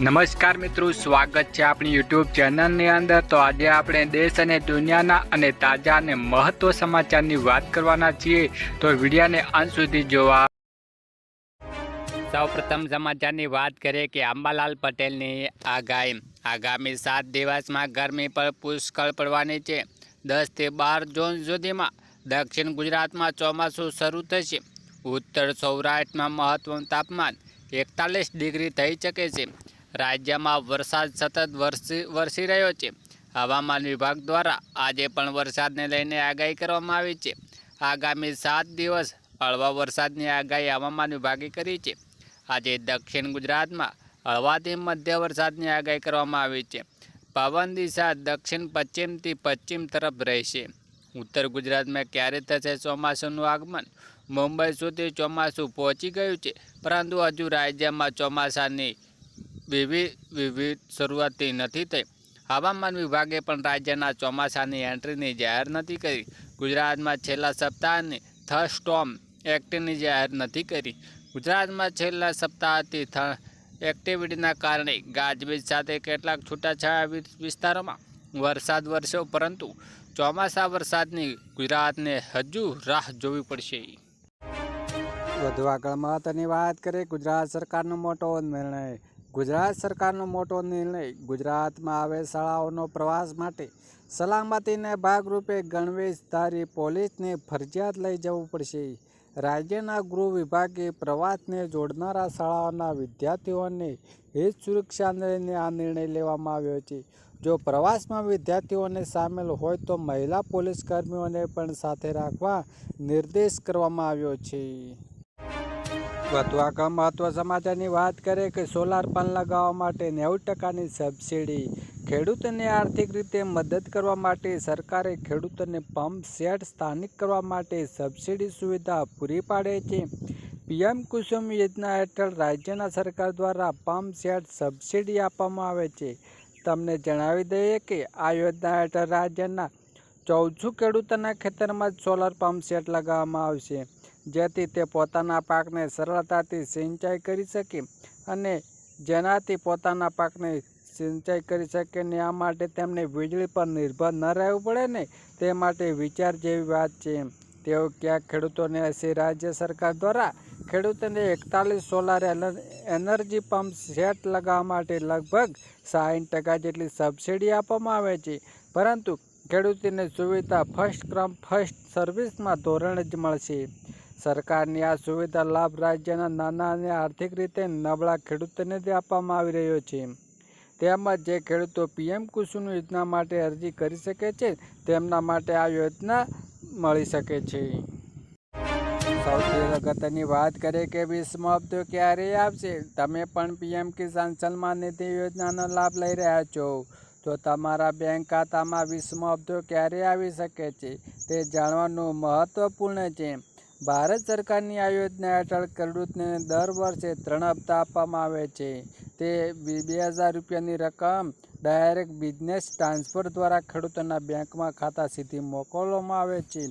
નમસ્કાર મિત્રો, સ્વાગત છે આપણી યુટ્યુબ ચેનલની અંદર. તો આજે આપણે દેશ અને દુનિયાના અને તાજા અને મહત્વ સમાચારની વાત કરવાના છીએ. તો વિડીયાને અંત સુધી જોવા. સૌપ્રથમ સમાચારની વાત કરીએ કે અંબાલાલ પટેલની આગાહી. આગામી સાત દિવસમાં ગરમી પર પુષ્કળ પડવાની છે. દસથી બાર જૂન સુધીમાં દક્ષિણ ગુજરાતમાં ચોમાસું શરૂ થશે. ઉત્તર સૌરાષ્ટ્રમાં મહત્વનું તાપમાન એકતાલીસ ડિગ્રી થઈ શકે છે. રાજ્યમાં વરસાદ સતત વરસી વરસી રહ્યો છે. હવામાન વિભાગ દ્વારા આજે પણ વરસાદને લઈને આગાહી કરવામાં આવી છે. આગામી સાત દિવસ હળવા વરસાદની આગાહી હવામાન વિભાગે કરી છે. આજે દક્ષિણ ગુજરાતમાં હળવાથી મધ્ય વરસાદની આગાહી કરવામાં આવી છે. પવન દિશા દક્ષિણ પશ્ચિમથી પશ્ચિમ તરફ રહેશે. ઉત્તર ગુજરાતમાં ક્યારે થશે ચોમાસાનું આગમન? મુંબઈ સુધી ચોમાસું પહોંચી ગયું છે, પરંતુ હજુ રાજ્યમાં ચોમાસાની વિવિધ વિવિધ શરૂઆતથી નથી થઈ. હવામાન વિભાગે પણ રાજ્યના ચોમાસાની એન્ટ્રીની જાહેર નથી કરી. ગુજરાતમાં છેલ્લા સપ્તાહની થર્ડ સ્ટોમ એક્ટિવની જાહેર નથી કરી. ગુજરાતમાં છેલ્લા સપ્તાહથી થ એક્ટિવિટીના કારણે ગાજવીજ સાથે કેટલાક છૂટાછવાયા વિસ્તારોમાં વરસાદ વરસ્યો, પરંતુ ચોમાસા વરસાદની ગુજરાતને હજુ રાહ જોવી પડશે. વધુ આગળ મહત્વની વાત કરીએ, ગુજરાત સરકારનો મોટો નિર્ણય ગુજરાત સરકારનો મોટો નિર્ણય ગુજરાતમાં આવે શાળાઓનો પ્રવાસ માટે સલામતીને ભાગરૂપે ગણવેશધારી પોલીસને ફરજિયાત લઈ જવું પડશે. રાજ્યના ગૃહ વિભાગે પ્રવાસને જોડનારા શાળાઓના વિદ્યાર્થીઓને હિત સુરક્ષાને આ નિર્ણય લેવામાં આવ્યો છે. જો પ્રવાસમાં વિદ્યાર્થીઓને સામેલ હોય તો મહિલા પોલીસ કર્મીઓને પણ સાથે રાખવા નિર્દેશ કરવામાં આવ્યો છે. વધુ આગળ મહત્વ સમાચારની વાત કરીએ કે સોલાર પાન લગાવવા માટે નેવું ટકાની સબસિડી ખેડૂતોને આર્થિક રીતે મદદ કરવા માટે સરકારે ખેડૂતોને પંપ સેટ સ્થાનિક કરવા માટે સબસિડી સુવિધા પૂરી પાડે છે. પીએમ કુસુમ યોજના હેઠળ રાજ્યના સરકાર દ્વારા પંપ સેટ સબસિડી આપવામાં આવે છે. તમને જણાવી દઈએ કે આ યોજના હેઠળ રાજ્યના ચૌદસો ખેડૂતોના ખેતરમાં જ સોલાર પંપ સેટ લગાવવામાં આવશે. જેથી તે પોતાના પાકને સરળતાથી સિંચાઈ કરી શકે અને જેનાથી પોતાના પાકને સિંચાઈ કરી શકે ને આ માટે તેમને વીજળી પર નિર્ભર ન રહેવું પડે ને તે માટે વિચાર જેવી વાત છે તેઓ ક્યાંક ખેડૂતોને હશે રાજ્ય સરકાર દ્વારા ખેડૂતોને એકતાલીસ સોલાર એનર- એનર્જી પંપ સેટ લગાવવા માટે લગભગ સાઠ ટકા જેટલી સબસિડી આપવામાં આવે છે. પરંતુ ખેડૂતોને સુવિધા ફર્સ્ટ ક્રમ ફર્સ્ટ સર્વિસમાં ધોરણે જ મળશે. સરકારની આ સુવિધા લાભ રાજ્યના નાના અને આર્થિક રીતે નબળા ખેડૂતોને જ આપવામાં આવી રહ્યો છે. તેમજ જે ખેડૂતો પીએમ કુસુમ યોજના માટે અરજી કરી શકે છે, તેમના માટે આ યોજના મળી શકે છે. સૌથી અગત્યની વાત કરીએ કે વીસમો હપ્તો ક્યારે આવશે? તમે પણ પીએમ કિસાન સન્માન નિધિ યોજનાનો લાભ લઈ રહ્યા છો. તો તમારા બેંક ખાતામાં વીસમો હપ્તો ક્યારે આવી શકે છે? તે જાણવાનું મહત્ત્વપૂર્ણ છે. ભારત સરકારની આ યોજના હેઠળ ખેડૂતને દર વર્ષે ત્રણ હપ્તા આપવામાં આવે છે. તે બે હજાર રૂપિયાની રકમ ડાયરેક્ટ બિઝનેસ ટ્રાન્સફર દ્વારા ખેડૂતોના બેંકમાં ખાતા સીધી મોકલવામાં આવે છે.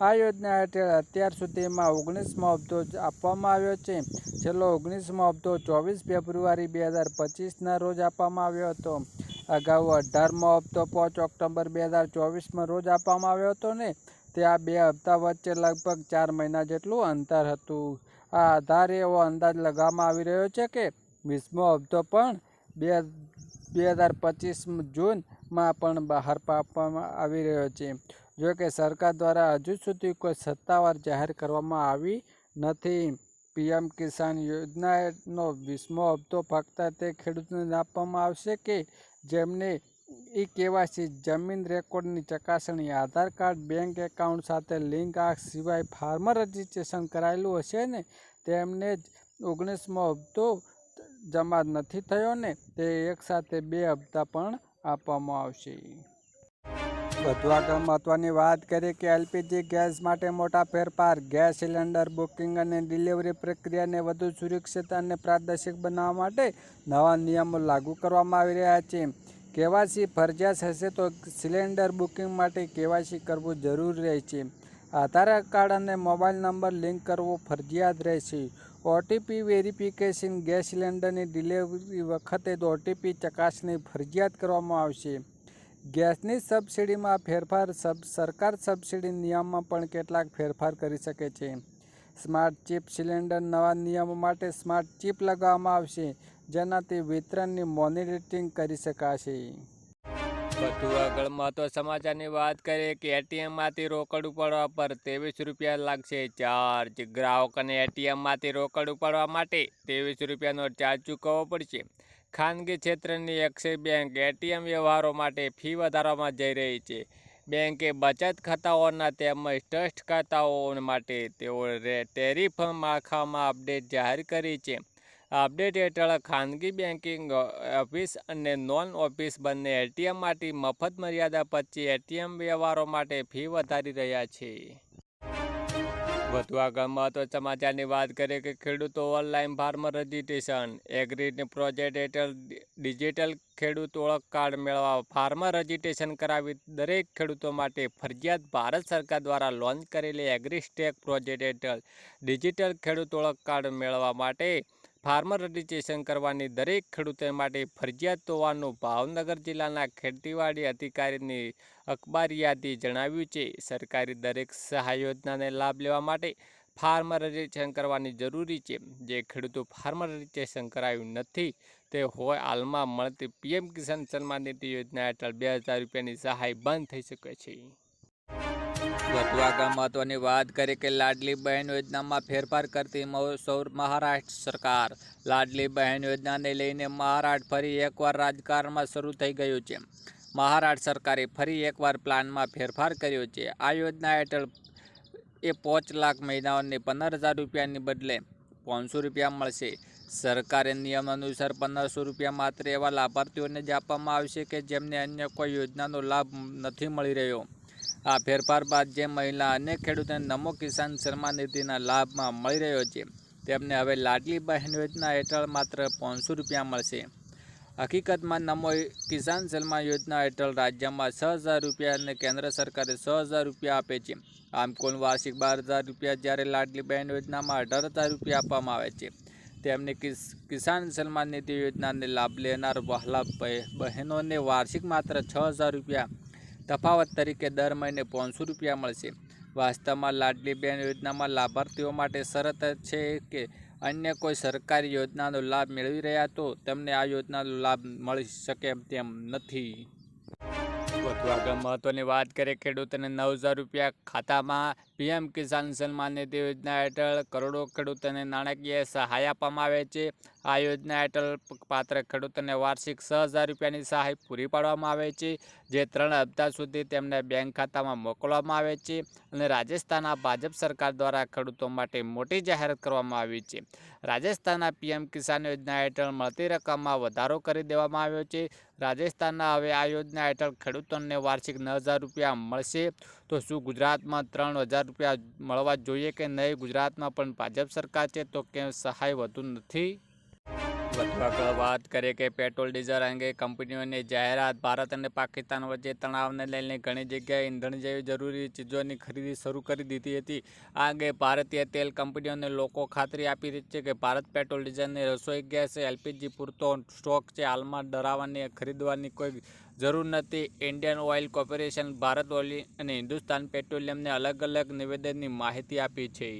આ યોજના હેઠળ અત્યાર સુધીમાં ઓગણીસમો હપ્તો આપવામાં આવ્યો છે. છેલ્લો ઓગણીસમો હપ્તો ચોવીસ ફેબ્રુઆરી બે હજાર પચીસના રોજ આપવામાં આવ્યો હતો. અગાઉ અઢારમો હપ્તો પાંચ ઓક્ટોબર બે હજાર ચોવીસમાં રોજ આપવામાં આવ્યો હતો ને તે આ બે હપ્તા વચ્ચે લગભગ ચાર મહિના જેટલું અંતર હતું. આ આધારે એવો અંદાજ લગાવવામાં આવી રહ્યો છે કે વીસમો હપ્તો પણ બે બે હજાર પચીસ જૂનમાં પણ બહાર પાડવામાં આવી રહ્યો છે. જો કે સરકાર દ્વારા હજુ સુધી કોઈ સત્તાવાર જાહેર કરવામાં આવી નથી. પીએમ કિસાન યોજનાનો વીસમો હપ્તો ફક્ત તે ખેડૂતોને આપવામાં આવશે કે જેમને ઈ કેવાયસી જમીન રેકોર્ડની ચકાસણી, આધાર કાર્ડ, બેંક એકાઉન્ટ સાથે લિંક આ સિવાય ફાર્મર રજિસ્ટ્રેશન કરાયેલું હશે ને? તેમને જ ઓગણીસમો હપ્તો જમા નથી થયો ને? તે એકસાથે બે હપ્તા પણ આપવામાં આવશે. વધુ આગળ મહત્વની વાત કરીએ કે એલપીજી ગેસ માટે મોટા ફેરફાર. ગેસ સિલિન્ડર બુકિંગ અને ડિલિવરી પ્રક્રિયાને વધુ સુરક્ષિત અને પ્રાદેશિક બનાવવા માટે નવા નિયમો લાગુ કરવામાં આવી રહ્યા છે. કેવાયસી ફરજિયાત હશે તો સિલિન્ડર બુકિંગ માટે કેવાયસી કરવું જરૂરી રહેશે આધાર કાર્ડ અને મોબાઈલ નંબર લિંક કરવો ફરજિયાત રહેશે ઓટીપી વેરિફિકેશન ગેસ સિલિન્ડરની ડિલિવરી વખતે જ ઓટીપી ચકાસણી ફરજિયાત કરવામાં આવશે. ગેસની સબસિડીમાં ફેરફાર સબ, સરકાર સબસિડી નિયમમાં પણ કેટલાક ફેરફાર કરી શકે છે. સ્માર્ટ ચિપ સિલિન્ડર નવા નિયમો માટે સ્માર્ટ ચિપ લગાવવામાં આવશે. જેનાથી વિતરણની મોનિટરિંગ કરી શકાશે. વધુ આગળ મહત્વ સમાચારની વાત કરીએ કે એટીએમમાંથી રોકડ ઉપાડવા પર ત્રેવીસ રૂપિયા લાગશે ચાર્જ. ગ્રાહકોને એટીએમમાંથી રોકડ ઉપાડવા માટે ત્રેવીસ રૂપિયાનો ચાર્જ ચૂકવવો પડશે. ખાનગી ક્ષેત્રની એક્સિસ બેંક એટીએમ વ્યવહારો માટે ફી વધારવામાં જઈ રહી છે. બેંકે બચત ખાતાઓના તેમજ ટ્રસ્ટ ખાતાઓ માટે તેઓ ટેરિફ માળખામાં અપડેટ જાહેર કરી છે. અપડેટ હેઠળ ખાનગી બેન્કિંગ ઓફિસ અને નોન ઓફિસ બંને એટીએમ માટે મફત મર્યાદા પછી એટીએમ વ્યવહારો માટે ફી વધારી રહ્યા છે. વધુ આગળ મહત્વ સમાચારની વાત કરીએ કે ખેડૂતો online farmer registration agri project હેઠળ ડિજિટલ ખેડૂત ઓળખ કાર્ડ મેળવવા ફાર્મર રજીસ્ટ્રેશન કરાવી દરેક ખેડૂતો માટે ફરજિયાત ભારત સરકાર દ્વારા લોન્ચ કરેલી એગ્રી સ્ટેક પ્રોજેક્ટ હેઠળ ડિજિટલ ખેડૂત ઓળખ કાર્ડ મેળવવા માટે ફાર્મર રજીસ્ટ્રેશન કરવાની દરેક ખેડૂતો માટે ફરજિયાત હોવાનું ભાવનગર જિલ્લાના ખેતીવાડી અધિકારીની અખબારી યાદી જણાવ્યું છે. સરકારી દરેક સહાય યોજનાને લાભ લેવા માટે ફાર્મર રજીસ્ટ્રેશન કરવાની જરૂરી છે. જે ખેડૂતો ફાર્મર રજીસ્ટ્રેશન કરાયું નથી, તે હોય હાલમાં મળતી પીએમ કિસાન સન્માન નિધિ યોજના હેઠળ બે હજાર રૂપિયાની સહાય બંધ થઈ શકે છે. વધુ આગળ મહત્વની વાત કરીએ કે લાડલી બહેન યોજનામાં ફેરફાર કરતી મહારાષ્ટ્ર સરકાર. લાડલી બહેન યોજનાને લઈને મહારાષ્ટ્ર ફરી એકવાર રાજકારણમાં શરૂ થઈ ગયું છે. મહારાષ્ટ્ર સરકારે ફરી એકવાર પ્લાનમાં ફેરફાર કર્યો છે. આ યોજના હેઠળ એ પાંચ લાખ મહિલાઓને પંદર હજાર રૂપિયાની બદલે પાંચસો રૂપિયા મળશે. સરકારે નિયમ અનુસાર પંદરસો રૂપિયા માત્ર એવા લાભાર્થીઓને જ આપવામાં આવશે કે જેમને અન્ય કોઈ યોજનાનો લાભ નથી મળી રહ્યો. આ ફેરફાર બાદ જે મહિલા અનેક ખેડૂતોને નમો કિસાન સન્માન નિધિના લાભમાં મળી રહ્યો છે, તેમને હવે લાડલી બહેન યોજના હેઠળ માત્ર પાંચસો રૂપિયા મળશે. હકીકતમાં નમો કિસાન સન્માન યોજના હેઠળ રાજ્યમાં છ હજાર રૂપિયા અને કેન્દ્ર સરકારે છ હજાર રૂપિયા આપે છે. આમ કુલ વાર્ષિક બાર હજાર રૂપિયા જ્યારે લાડલી બહેન યોજનામાં અઢાર હજાર રૂપિયા આપવામાં આવે છે, તેમને કિસ, કિસાન સન્માન નિધિ યોજનાને લાભ લેનાર વહાલા બહેનોને વાર્ષિક માત્ર છ હજાર રૂપિયા તફાવત તરીકે દર મહિને પાંચસો રૂપિયા મળશે. વાસ્તવમાં લાડલી બેન યોજનામાં લાભાર્થીઓ માટે શરત છે કે અન્ય કોઈ સરકારી યોજનાનો લાભ મેળવી રહ્યા તો તેમને આ યોજનાનો લાભ મળી શકે તેમ નથી. વધુ મહત્વની વાત કરીએ, ખેડૂતોને નવ હજાર રૂપિયા ખાતામાં પીએમ કિસાન સન્માન નિધિ યોજના હેઠળ કરોડો ખેડૂતોને નાણાકીય સહાય આપવામાં આવે છે. આ યોજના હેઠળ પાત્ર ખેડૂતોને વાર્ષિક છ હજાર રૂપિયાની સહાય પૂરી પાડવામાં આવે છે, જે ત્રણ હપ્તા સુધી તેમને બેંક ખાતામાં મોકલવામાં આવે છે અને રાજસ્થાનના ભાજપ સરકાર દ્વારા ખેડૂતો માટે મોટી જાહેરાત કરવામાં આવી છે. રાજસ્થાનના પીએમ કિસાન યોજના હેઠળ મળતી રકમમાં વધારો કરી દેવામાં આવ્યો છે. રાજસ્થાનના હવે આ યોજના હેઠળ ખેડૂતોને વાર્ષિક નવ હજાર રૂપિયા મળશે. તો શું ગુજરાતમાં ત્રણ હજાર રૂપિયા મળવા જોઈએ કે નહીં? ગુજરાતમાં પણ ભાજપ સરકાર છે તો કેમ સહાય વધુ નથી? વાત કરીએ કે પેટ્રોલ, ડીઝલ અંગે કંપનીઓની જાહેરાત, ભારત અને પાકિસ્તાન વચ્ચે તણાવને લઈને ઘણી જગ્યાએ ઈંધણ જેવી જરૂરી ચીજોની ખરીદી શરૂ કરી દીધી હતી. આ અંગે ભારતીય તેલ કંપનીઓને લોકો ખાતરી આપી રહી છે કે ભારત પેટ્રોલ, ડીઝલની રસોઈ ગેસ, એલપીજી પૂરતો સ્ટોક છે. હાલમાં ડરાવવાની ખરીદવાની કોઈ જરૂર નથી. Indian Oil Corporation Bharat oil અને હિન્દુસ્તાન પેટ્રોલિયમને અલગ અલગ નિવેદનની માહિતી આપી છે.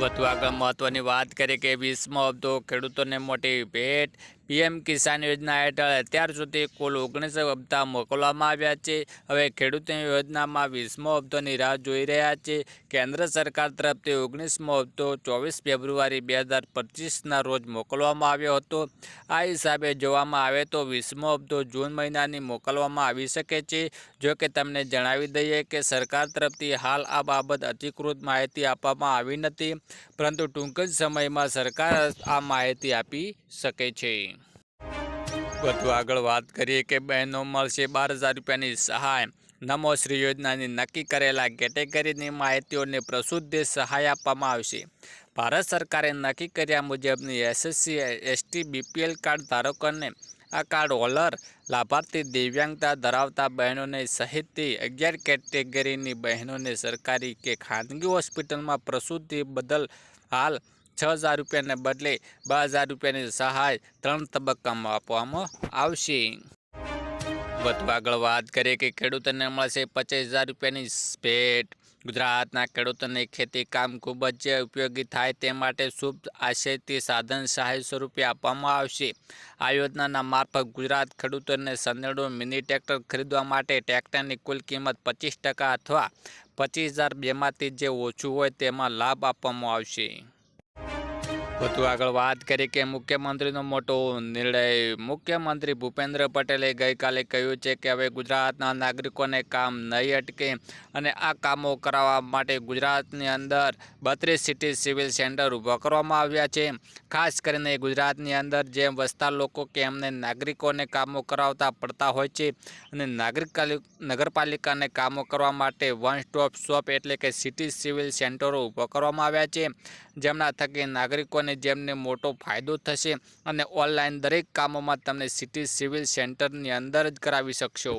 વધુ આગળ મહત્વની વાત કરીએ કે વીસમો હપ્તો ખેડૂતોને મોટી ભેટ. પીએમ કિસાન યોજના હેઠળ અત્યાર સુધી કુલ ઓગણીસ હપ્તા મોકલવામાં આવ્યા છે. હવે ખેડૂતોની યોજનામાં વીસમો હપ્તોની રાહ જોઈ રહ્યા છે. કેન્દ્ર સરકાર તરફથી ઓગણીસમો હપ્તો ચોવીસ ફેબ્રુઆરી બે હજાર પચીસના રોજ મોકલવામાં આવ્યો હતો. આ હિસાબે જોવામાં આવે તો વીસમો હપ્તો જૂન મહિનાની મોકલવામાં આવી શકે છે. જો કે તમને જણાવી દઈએ કે સરકાર તરફથી હાલ આ બાબત અધિકૃત માહિતી આપવામાં આવી નથી. પરંતુ ટૂંક જ સમયમાં સરકાર આ માહિતી આપી શકે છે. વધુ આગળ વાત કરીએ કે બહેનો મળશે બાર હજાર રૂપિયાની સહાય. નમો શ્રી યોજનાની નક્કી કરેલા કેટેગરીની માહિતીઓને પ્રસુદ્ધે સહાય આપવામાં આવશે. ભારત સરકારે નક્કી કર્યા મુજબની એસએસસી, એસટી, બીપીએલ કાર્ડ ધારકોને આ કાર્ડ હોલ્ડર લાભાર્થી દિવ્યાંગતા ધરાવતા બહેનોને સહિતથી અગિયાર કેટેગરીની બહેનોને સરકારી કે ખાનગી હોસ્પિટલમાં પ્રસૂતિ બદલ હાલ છ હજાર રૂપિયાને બદલે બે હજાર રૂપિયાની સહાય ત્રણ તબક્કામાં આપવામાં આવશે. વધુ આગળ વાત કરીએ કે ખેડૂતોને મળશે પચીસ હજાર રૂપિયાની ભેટ. ગુજરાતના ખેડૂતોને ખેતી કામ ખૂબ જ ઉપયોગી થાય તે માટે શુભ આશયથી સાધન સહાય સ્વરૂપે આપવામાં આવશે. આ યોજનાના મારફત ગુજરાત ખેડૂતોને સનેડો મિની ટ્રેક્ટર ખરીદવા માટે ટ્રેક્ટરની કુલ કિંમત પચીસ ટકા અથવા પચીસ હજાર બેમાંથી જે ઓછું હોય તેમાં લાભ આપવામાં આવશે. વધુ આગળ વાત કરી કે મુખ્યમંત્રીનો મોટો નિર્ણય. મુખ્યમંત્રી ભૂપેન્દ્ર પટેલે ગઈકાલે કહ્યું છે કે હવે ગુજરાતના નાગરિકોને કામ નહીં અટકે અને આ કામો કરાવવા માટે ગુજરાતની અંદર બત્રીસ સિટી સિવિલ સેન્ટર ઊભા કરવામાં આવ્યા છે. ખાસ કરીને ગુજરાતની અંદર જેમ વસતા લોકો કે એમને નાગરિકોને કામો કરાવતા પડતા હોય છે અને નાગરિક નગરપાલિકાને કામો કરવા માટે વન સ્ટોપ શોપ એટલે કે સિટી સિવિલ સેન્ટરો ઊભા કરવામાં આવ્યા છે. જેમના થકી નાગરિકોને જેમને મોટો ફાયદો થશે અને ઓનલાઈન દરેક કામોમાં તમને સિટી સિવિલ સેન્ટરની અંદર જ કરાવી શકશો.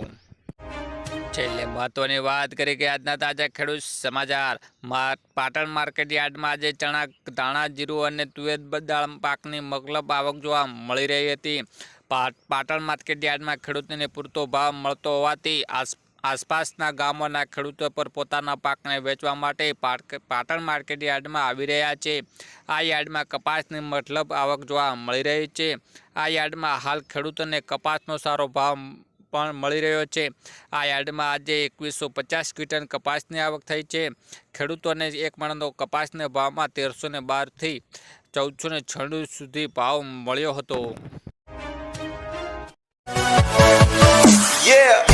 છેલ્લે મહત્વની વાત કરી કે આજના તાજા ખેડૂત સમાચાર. પાટણ માર્કેટ યાર્ડમાં આજે ચણા ધાણા, જીરું અને તુવેર દાળ પાકની મગલબ આવક જોવા મળી રહી હતી. પાટણ માર્કેટ યાર્ડમાં ખેડૂતોને પૂરતો ભાવ મળતો હોવાથી આસ આસપાસના ગામોના ખેડૂતો પર પોતાના પાકને વેચવા માટે પાટ- પાટણ માર્કેટ યાર્ડમાં આવી રહ્યા છે. આ યાર્ડમાં કપાસની મતલબ આવક જોવા મળી રહી છે. આ યાર્ડમાં હાલ ખેડૂતોને કપાસનો સારો ભાવ પણ મળી રહ્યો છે. આ યાર્ડમાં આજે એકવીસો પચાસ ક્વિન્ટલ કપાસની આવક થઈ છે. ખેડૂતોને એક મણનો કપાસના ભાવમાં તેરસો ને બારથી ચૌદસો ને છન્નું સુધી ભાવ મળ્યો હતો. Yeah.